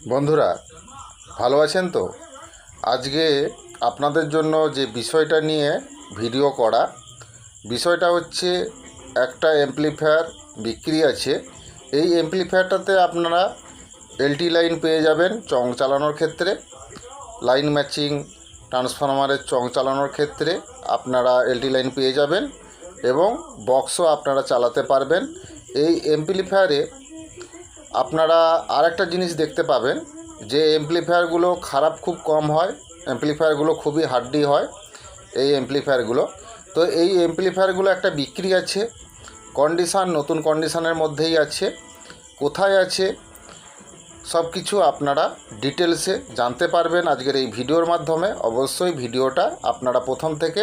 বন্ধুরা, ভালো আছেন তো? আজকে আপনাদের জন্য যে বিষয়টা নিয়ে ভিডিও করা, বিষয়টা হচ্ছে একটা অ্যাম্পলিফায়ার বিক্রি আছে। এই অ্যাম্পলিফায়ারটাতে আপনারা এলটি লাইন পেয়ে যাবেন চং চালানোর ক্ষেত্রে। লাইন ম্যাচিং ট্রান্সফরমারের চং চালানোর ক্ষেত্রে আপনারা এলটি লাইন পেয়ে যাবেন এবং বক্সও আপনারা চালাতে পারবেন। এই অ্যাম্পলিফায়ারে আপনারা আরেকটা জিনিস দেখতে পাবেন, যে এমপ্লিফায়ারগুলো খারাপ খুব কম হয় এমপ্লিফায়ারগুলো খুবই হার্ডি হয়, এই এমপ্লিফায়ারগুলো তো এই এমপ্লিফায়ারগুলো একটা বিক্রি আছে কন্ডিশান নতুন কন্ডিশানের মধ্যেই আছে, কোথায় আছে সব কিছু আপনারা ডিটেলসে জানতে পারবেন আজকের এই ভিডিওর মাধ্যমে। অবশ্যই ভিডিওটা আপনারা প্রথম থেকে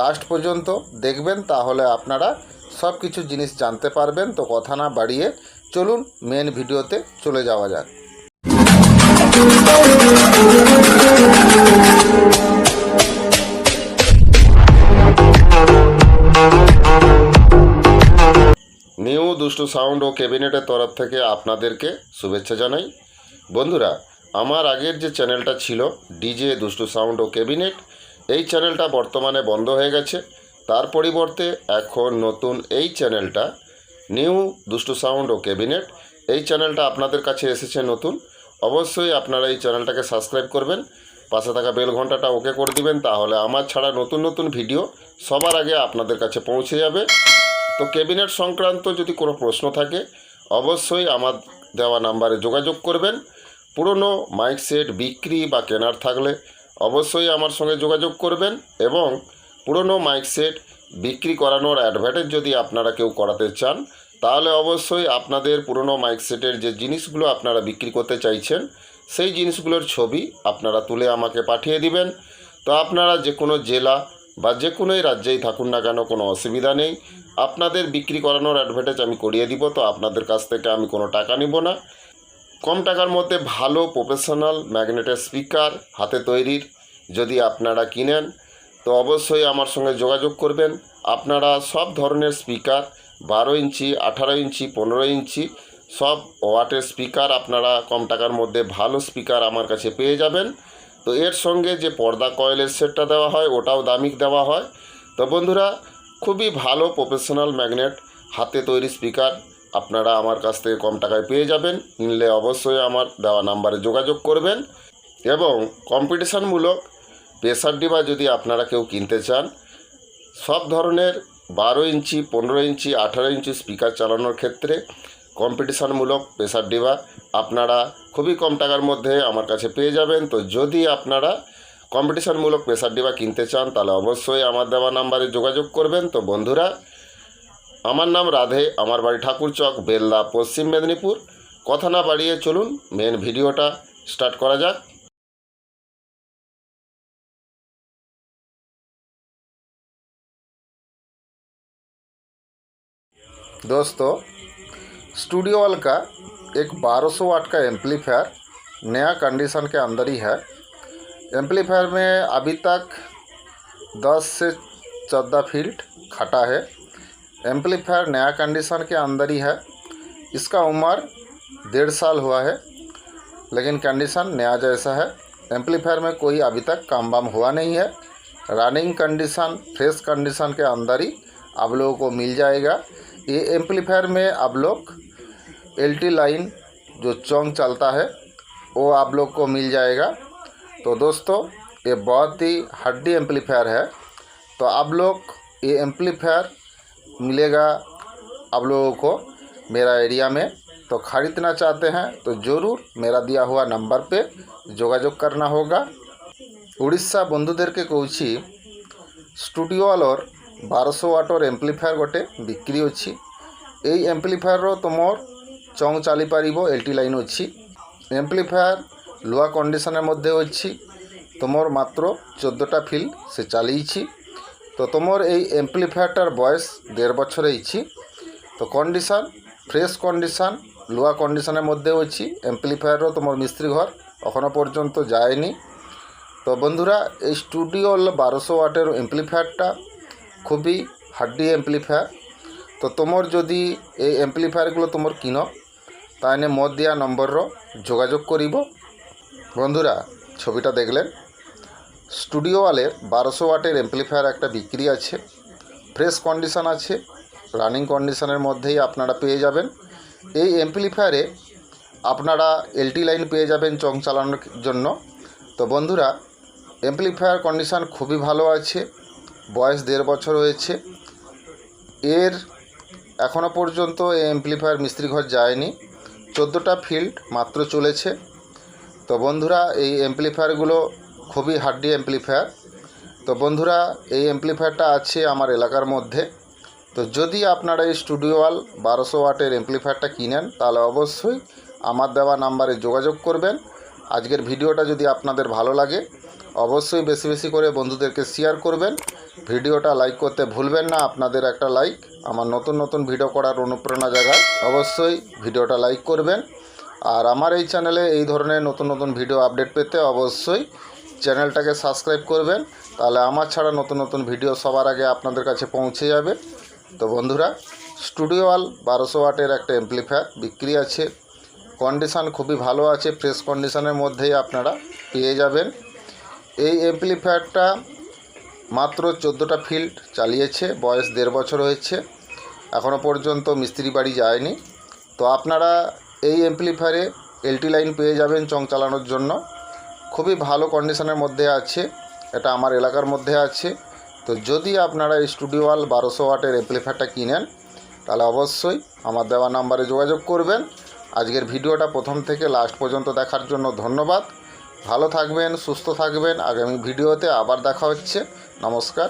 লাস্ট পর্যন্ত দেখবেন, তাহলে আপনারা সব কিছু জিনিস জানতে পারবেন। তো কথা না বাড়িয়ে চলুন মেন ভিডিওতে চলে যাওয়া যাক। নিউ দুষ্টু সাউন্ড ও ক্যাবিনেটের তরফ থেকে আপনাদেরকে শুভেচ্ছা জানাই। বন্ধুরা, আমার আগের যে চ্যানেলটা ছিল ডিজে দুষ্টু সাউন্ড ও ক্যাবিনেট, এই চ্যানেলটা বর্তমানে বন্ধ হয়ে গেছে। তার পরিবর্তে এখন নতুন এই চ্যানেলটা নিউ দুষ্টু সাউন্ড ও ক্যাবিনেট। এই চ্যানেলটা আপনাদের কাছে এসেছে নতুন। অবশ্যই আপনারা এই চ্যানেলটাকে সাবস্ক্রাইব করবেন। পাশে থাকা বেল ঘন্টাটা ওকে করে দিবেন, তাহলে আমার ছাড়া নতুন নতুন ভিডিও সবার আগে আপনাদের কাছে পৌঁছে যাবে। তো ক্যাবিনেট সংক্রান্ত যদি কোনো প্রশ্ন থাকে, অবশ্যই আমার দেওয়া নাম্বারে যোগাযোগ করবেন। পুরনো মাইক সেট, বিক্রি বা কেনার থাকলে অবশ্যই আমার সঙ্গে যোগাযোগ করবেন এবং পুরনো মাইক সেট বিক্রি করানোর অ্যাডভার্টাইজ যদি আপনারা কেউ করাতে চান তাহলে অবশ্যই আপনাদের পুরনো মাইক সেটের যে জিনিসগুলো আপনারা বিক্রি করতে চাইছেন, সেই জিনিসগুলোর ছবি আপনারা তুলে আমাকে পাঠিয়ে দিবেন। তো আপনারা যে কোনো জেলা বা যে কোনোই রাজ্যেই থাকুন না কেন, কোনো অসুবিধা নেই। আপনাদের বিক্রি করানোর অ্যাডভার্টাইজ আমি করিয়ে দিব, তো আপনাদের কাছ থেকে আমি কোনো টাকা নিব না। কম টাকার মধ্যে ভালো প্রফেশনাল ম্যাগনেটের স্পিকার হাতে তৈরির যদি আপনারা কিনেন, তো অবশ্যই আমার সঙ্গে যোগাযোগ করবেন। আপনারা সব ধরনের স্পিকার বারো ইঞ্চি, আঠারো ইঞ্চি, পনেরো ইঞ্চি, সব ওয়াটের স্পিকার আপনারা কম টাকার মধ্যে ভালো স্পিকার আমার কাছে পেয়ে যাবেন। তো এর সঙ্গে যে পর্দা কয়েলের সেটটা দেওয়া হয়, ওটাও দামিক দেওয়া হয়। তো বন্ধুরা, খুবই ভালো প্রফেশনাল ম্যাগনেট হাতে তৈরি স্পিকার আপনারা আমার কাছ থেকে কম টাকায় পেয়ে যাবেন। নিলে অবশ্যই আমার দেওয়া নাম্বারে যোগাযোগ করবেন। এবং কম্পিটিশানমূলক প্রেসার ডিবা যদি আপনারা কেউ কিনতে চান, সব ধরনের বারো ইঞ্চি, পনেরো ইঞ্চি, আঠারো ইঞ্চি স্পিকার চালানোর ক্ষেত্রে কম্পিটিশানমূলক প্রেসার ডিবা আপনারা খুবই কম টাকার মধ্যে আমার কাছে পেয়ে যাবেন। তো যদি আপনারা কম্পিটিশানমূলক প্রেসার ডিবা কিনতে চান, তাহলে অবশ্যই আমার দেওয়া নাম্বারে যোগাযোগ করবেন। তো বন্ধুরা, আমার নাম রাধে, আমার বাড়ি ঠাকুরচক বেলদা পশ্চিম মেদিনীপুর। কথা না বাড়িয়ে চলুন মেন ভিডিওটা স্টার্ট করা যাক। दोस्तों स्टूडियो वाल का एक 1200 वाट का एम्पलीफायर नया कंडीशन के अंदर ही है। एम्पलीफायर में अभी तक 10 से 14 फ़ील्ड खटा है। एम्पलीफायर नया कंडीशन के अंदर ही है। इसका उम्र डेढ़ साल हुआ है, लेकिन कंडीशन नया जैसा है। एम्पलीफायर में कोई अभी तक काम वाम हुआ नहीं है। रनिंग कंडीशन फ्रेश कंडीशन के अंदर ही आप लोगों को मिल जाएगा। ये एम्पलीफायर में आप लोग एलटी लाइन जो चौंग चलता है, वो आप लोग को मिल जाएगा। तो दोस्तों, ये बहुत ही हड्डी एम्पलीफायर है। तो आप लोग ये एम्पलीफायर मिलेगा आप लोगों को मेरा एरिया में। तो ख़रीदना चाहते हैं तो ज़रूर मेरा दिया हुआ नंबर पे जोगाजोग करना होगा। उड़ीसा बंधुदेर के कौची स्टूडियो वालों ବାରଶହ ୱାଟର ଏମ୍ପ୍ଲିଫାୟାର ଗୋଟେ ବିକ୍ରି ଅଛି ଏଇ ଏମ୍ପ୍ଲିଫାୟାରର ତୁମର ଚଙ୍ଗ ଚାଲିପାରିବ ଏଲ୍ ଟି ଲାଇନ୍ ଅଛି ଏମ୍ପ୍ଲିଫାୟାର ଲୁହା କଣ୍ଡିସନରେ ମଧ୍ୟ ଅଛି ତୁମର ମାତ୍ର ଚୋଦ୍ଦଟା ଫିଲ୍ ସେ ଚାଲିଛି ତ ତୁମର এই এমপ্লিফায়ারটার বয়স দেড় বছর হয়েছি তো কন্ডিশন ফ্রেশ কন্ডিশন লোয়া কন্ডিশনের মধ্যে অছি এমপ্লিফায়ারও তোমার মিস্ত্রি ঘর এখনও পর্যন্ত যায়নি তো বন্ধুরা এই স্টুডিও বারোশো ওয়াটের এমপ্লিফায়ারটা খুবই হাড্ডি এমপ্লিফায়ার তো তোমার যদি এই এমপ্লিফায়ারগুলো তোমার কিনো তাইনে মত দেওয়া নম্বরর যোগাযোগ করিব। বন্ধুরা, ছবিটা দেখলেন। স্টুডিও বারোশো ওয়াটের এমপ্লিফায়ার একটা বিক্রি আছে। ফ্রেশ কন্ডিশন আছে। রানিং কন্ডিশনের মধ্যেই আপনারা পেয়ে যাবেন। এই এমপ্লিফায়ারে আপনারা এলটি লাইন পেয়ে যাবেন চং চালানোর জন্য। তো বন্ধুরা এমপ্লিফায়ার কন্ডিশন খুবই ভালো আছে। বয়স দেড় বছর হয়েছে। এর এখনও পর্যন্ত এই এমপ্লিফায়ার মিস্ত্রি ঘর যায়নি। চোদ্দোটা ফিল্ড মাত্র চলেছে। তো বন্ধুরা, এই এমপ্লিফায়ারগুলো খুবই হার্ডি এমপ্লিফায়ার তো বন্ধুরা, এই এমপ্লিফায়ারটা আছে আমার এলাকার মধ্যে। তো যদি আপনারা এই স্টুডিওয়াল বারোশো ওয়াটের এমপ্লিফায়ারটা কিনেন, তাহলে অবশ্যই আমার দেওয়া নাম্বারে যোগাযোগ করবেন। আজকের ভিডিওটা যদি আপনাদের ভালো লাগে, অবশ্যই বেশি বেশি করে বন্ধুদেরকে শেয়ার করবেন। ভিডিওটা লাইক করতে ভুলবেন না, আপনাদের একটা লাইক। আমার নতুন নতুন ভিডিও করার অনুপ্রেরণা জায়গায় অবশ্যই ভিডিওটা লাইক করবেন। আর আমার এই চ্যানেলে এই ধরনের নতুন নতুন ভিডিও আপডেট পেতে অবশ্যই চ্যানেলটাকে সাবস্ক্রাইব করবেন। তাহলে আমার ছাড়া নতুন নতুন ভিডিও সবার আগে আপনাদের কাছে পৌঁছে যাবে। তো বন্ধুরা স্টুডিওয়াল বারোশো ওয়াটের একটা এমপ্লিফায়ার বিক্রি আছে। কন্ডিশান খুবই ভালো আছে ফ্রেশ কন্ডিশনের মধ্যেই আপনারা পেয়ে যাবেন। এই এমপ্লিফায়ারটা মাত্র চোদ্দোটা ফিল্ড চালিয়েছে, বয়স দেড় বছর হয়েছে এখনও পর্যন্ত মিস্ত্রি বাড়ি যায়নি। তো আপনারা এই এমপ্লিফায়ারে এলটি লাইন পেয়ে যাবেন চং চালানোর জন্য। খুবই ভালো কন্ডিশনের মধ্যে আছে, এটা আমার এলাকার মধ্যে আছে। তো যদি আপনারা স্টুডিওয়াল বারোশো ওয়াটের এমপ্লিফায়ারটা কিনেন, তাহলে অবশ্যই আমার দেওয়া নাম্বারে যোগাযোগ করবেন। আজকের ভিডিওটা প্রথম থেকে লাস্ট পর্যন্ত দেখার জন্য ধন্যবাদ। ভালো থাকবেন, সুস্থ থাকবেন। আগামী ভিডিওতে আবার দেখা হচ্ছে। নমস্কার